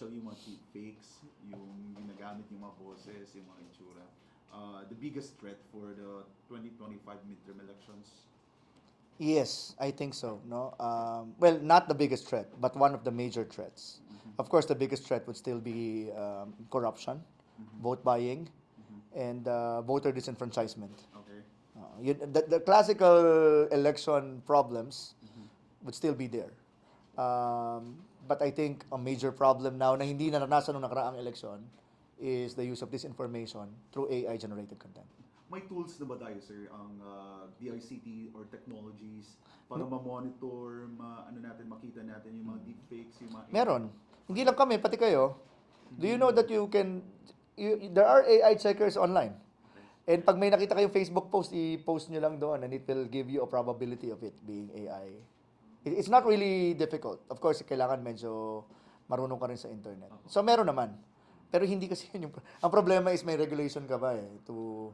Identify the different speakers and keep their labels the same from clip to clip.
Speaker 1: So yung mga yung ginagamit yung mga boses, yung mga itsura. Uh, the biggest threat for the 2025 midterm elections.
Speaker 2: Yes, I think so. No, um, well, not the biggest threat, but one of the major threats. Of course, the biggest threat would still be um, corruption, vote buying, and uh, voter disenfranchisement.
Speaker 1: Okay.
Speaker 2: Uh, yun, the, the classical election problems would still be there. Um, but I think a major problem now na hindi naranasan nung nakaraang election is the use of disinformation through AI-generated content.
Speaker 1: May tools na ba tayo, sir, ang uh, DICT or technologies para ma-monitor, ma ano natin, makita natin yung mga deepfakes, yung mga...
Speaker 2: Meron. Hindi lang kami, pati kayo. Do you know that you can, you, there are AI checkers online. And pag may nakita kayong Facebook post, i-post nyo lang doon and it will give you a probability of it being AI. It- It's not really difficult. Of course, kailangan medyo marunong ka rin sa internet. So, meron naman. Pero hindi kasi yun yung... Ang problema is may regulation ka ba eh. To,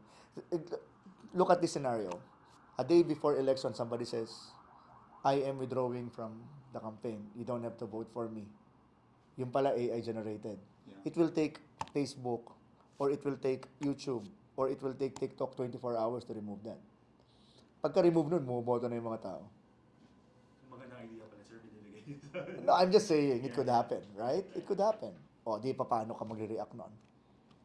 Speaker 2: look at this scenario. A day before election, somebody says, I am withdrawing from the campaign. You don't have to vote for me. Yung pala AI generated.
Speaker 1: Yeah.
Speaker 2: It will take Facebook or it will take YouTube or it will take TikTok 24 hours to remove that. Pagka-remove nun, bumoboto na yung mga tao.
Speaker 3: Magandang idea pala, sir, binilagay niyo sa
Speaker 2: No, I'm just saying, it could happen, right? It could happen. O, di pa paano ka magre-react noon?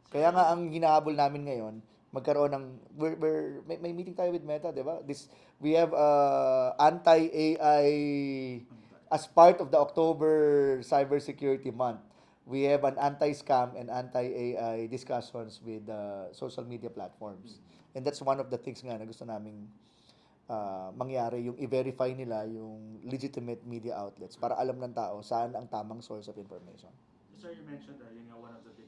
Speaker 2: Kaya nga ang hinahabol namin ngayon, magkaroon ng we're, we're, may, may meeting tayo with Meta, 'di ba? This we have uh, anti-AI as part of the October Cybersecurity Month. We have an anti-scam and anti-AI discussions with uh, social media platforms. And that's one of the things nga na gusto naming uh, mangyari, yung i-verify nila yung legitimate media outlets para alam ng tao saan ang tamang source of information.
Speaker 3: Sir, you mentioned that yun nga one of the big